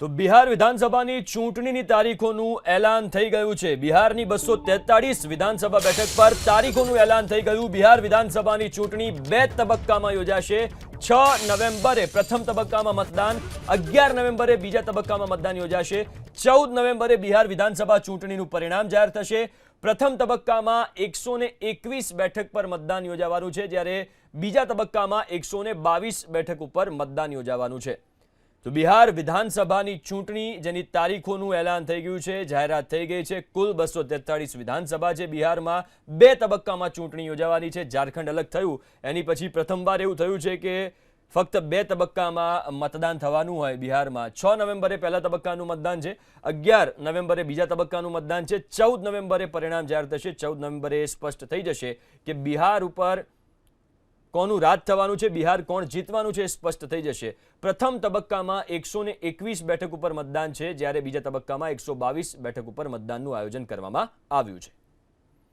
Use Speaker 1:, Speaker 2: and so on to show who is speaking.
Speaker 1: તો બિહાર વિધાનસભાની ચૂંટણીની તારીખોનું એલાન થઈ ગયું છે. બિહારની બસો તેતાળીસ વિધાનસભા બેઠક પર તારીખોનું એલાન થઈ ગયું. બિહાર વિધાનસભાની ચૂંટણી બે તબક્કામાં યોજાશે. છ નવેમ્બરે પ્રથમ તબક્કામાં મતદાન, અગિયાર નવેમ્બરે બીજા તબક્કામાં મતદાન યોજાશે. ચૌદ નવેમ્બરે બિહાર વિધાનસભા ચૂંટણીનું પરિણામ જાહેર થશે. પ્રથમ તબક્કામાં એકસો એકવીસ બેઠક પર મતદાન યોજાવાનું છે, જ્યારે બીજા તબક્કામાં એકસો બાવીસ બેઠક ઉપર મતદાન યોજાવાનું છે. તો બિહાર વિધાનસભાની ચૂંટણી, જેની તારીખોનું એલાન થઈ ગયું છે, જાહેરાત થઈ ગઈ છે. કુલ બસો તેતાળીસ વિધાનસભા છે બિહારમાં. બે તબક્કામાં ચૂંટણી યોજાવાની છે. ઝારખંડ અલગ થયું. એની પછી પ્રથમવાર એવું થયું છે કે ફક્ત બે તબક્કામાં મતદાન થવાનું હોય બિહારમાં. છ નવેમ્બરે પહેલા તબક્કાનું મતદાન છે. અગિયાર નવેમ્બરે બીજા તબક્કાનું મતદાન છે. ચૌદ નવેમ્બરે પરિણામ જાહેર થશે. ચૌદ નવેમ્બરે સ્પષ્ટ થઈ જશે કે બિહાર ઉપર કોનું રાજ થવાનું છે, બિહાર કોણ જીતવાનું છે સ્પષ્ટ થઈ જશે. પ્રથમ તબક્કામાં એકસો એકવીસ બેઠક ઉપર મતદાન છે, જ્યારે બીજા તબક્કામાં એકસો બાવીસ બેઠક ઉપર મતદાનનું આયોજન કરવામાં આવ્યું છે.